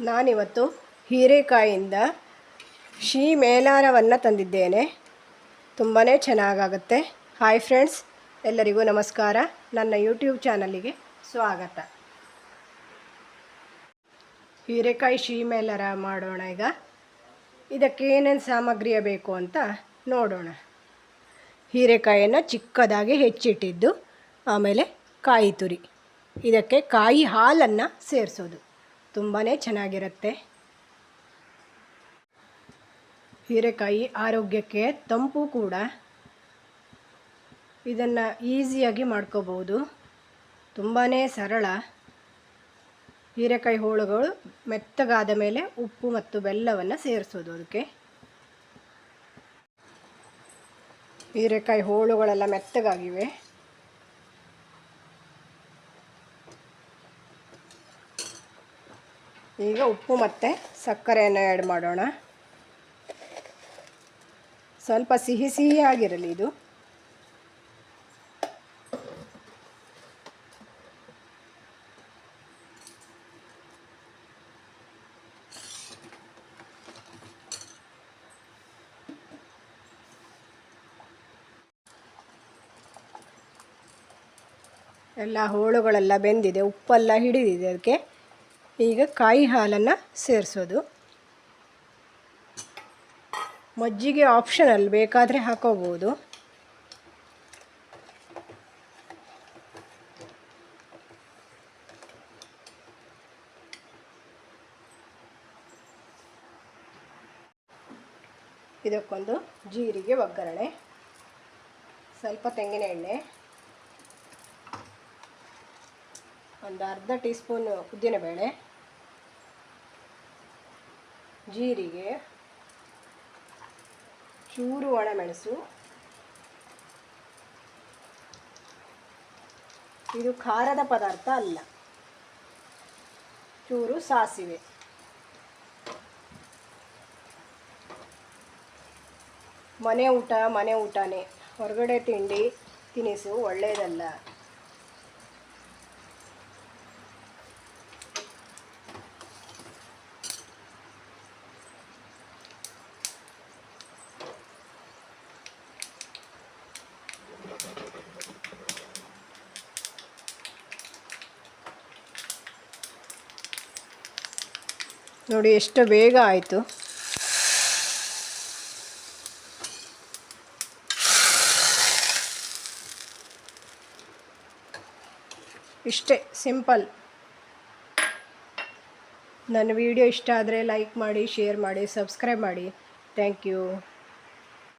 ನಾನಿವತ್ತು ಹೀರೆಕಾಯಿಂದ ಶೀ ಮೇಲಾರವನ್ನು ತಂದಿದ್ದೇನೆ. ತುಂಬಾ ಚೆನ್ನಾಗಾಗುತ್ತೆ. ಹಾಯ್ ಫ್ರೆಂಡ್ಸ್, ಎಲ್ಲರಿಗೂ ನಮಸ್ಕಾರ. ನನ್ನ ಯೂಟ್ಯೂಬ್ ಚಾನಲಿಗೆ ಸ್ವಾಗತ. ಹೀರೆಕಾಯಿ ಶೀ ಮೇಲಾರ ಮಾಡೋಣ ಈಗ. ಇದಕ್ಕೆ ಏನೇನು ಸಾಮಗ್ರಿಯ ಬೇಕು ಅಂತ ನೋಡೋಣ. ಹೀರೆಕಾಯಿಯನ್ನು ಚಿಕ್ಕದಾಗಿ ಹೆಚ್ಚಿಟ್ಟಿದ್ದು, ಆಮೇಲೆ ಕಾಯಿ ತುರಿ ಇದಕ್ಕೆ ಕಾಯಿ ಹಾಲನ್ನು ಸೇರಿಸೋದು. ತುಂಬಾ ಚೆನ್ನಾಗಿರುತ್ತೆ. ಹೀರೆಕಾಯಿ ಆರೋಗ್ಯಕ್ಕೆ ತಂಪು ಕೂಡ. ಇದನ್ನು ಈಸಿಯಾಗಿ ಮಾಡ್ಕೋಬೋದು ತುಂಬಾ ಸರಳ. ಹೀರೆಕಾಯಿ ಹೋಳುಗಳು ಮೆತ್ತಗಾದ ಮೇಲೆ ಉಪ್ಪು ಮತ್ತು ಬೆಲ್ಲವನ್ನು ಸೇರಿಸೋದು ಅದಕ್ಕೆ ಹೀರೆಕಾಯಿ ಹೋಳುಗಳೆಲ್ಲ ಮೆತ್ತಗಾಗಿವೆ. ಈಗ ಉಪ್ಪು ಮತ್ತು ಸಕ್ಕರೆಯನ್ನು ಆ್ಯಡ್ ಮಾಡೋಣ. ಸ್ವಲ್ಪ ಸಿಹಿ ಸಿಹಿಯಾಗಿರಲಿ ಇದು. ಎಲ್ಲ ಹೋಳುಗಳೆಲ್ಲ ಬೆಂದಿದೆ, ಉಪ್ಪೆಲ್ಲ ಹಿಡಿದಿದೆ ಅದಕ್ಕೆ. ಈಗ ಕಾಯಿ ಹಾಲನ್ನು ಸೇರಿಸೋದು. ಮಜ್ಜಿಗೆ ಆಪ್ಷನಲ್ ಬೇಕಾದರೆ ಹಾಕೋಬೋದು. ಇದಕ್ಕೊಂದು ಜೀರಿಗೆ ಒಗ್ಗರಣೆ. ಸ್ವಲ್ಪ ತೆಂಗಿನ ಎಣ್ಣೆ. ಒಂದು ಅರ್ಧ ಟೀ ಸ್ಪೂನ್ ಉದ್ದಿನಬೇಳೆ ಜೀರಿಗೆ, ಚೂರು ಒಣಮೆಣಸು, ಇದು ಖಾರದ ಪದಾರ್ಥ ಅಲ್ಲ, ಚೂರು ಸಾಸಿವೆ. ಮನೆ ಊಟ, ಮನೆ ಊಟನೇ, ಹೊರಗಡೆ ತಿಂಡಿ ತಿನಿಸು ಒಳ್ಳೆಯದಲ್ಲ ನೋಡಿ, ಎಷ್ಟು ಬೇಗ ಆಯಿತು. ಇಷ್ಟೇ, ಸಿಂಪಲ್. ನನ್ನ ವಿಡಿಯೋ ಇಷ್ಟ ಆದರೆ ಲೈಕ್ ಮಾಡಿ, ಶೇರ್ ಮಾಡಿ, ಸಬ್ಸ್ಕ್ರೈಬ್ ಮಾಡಿ. Thank you.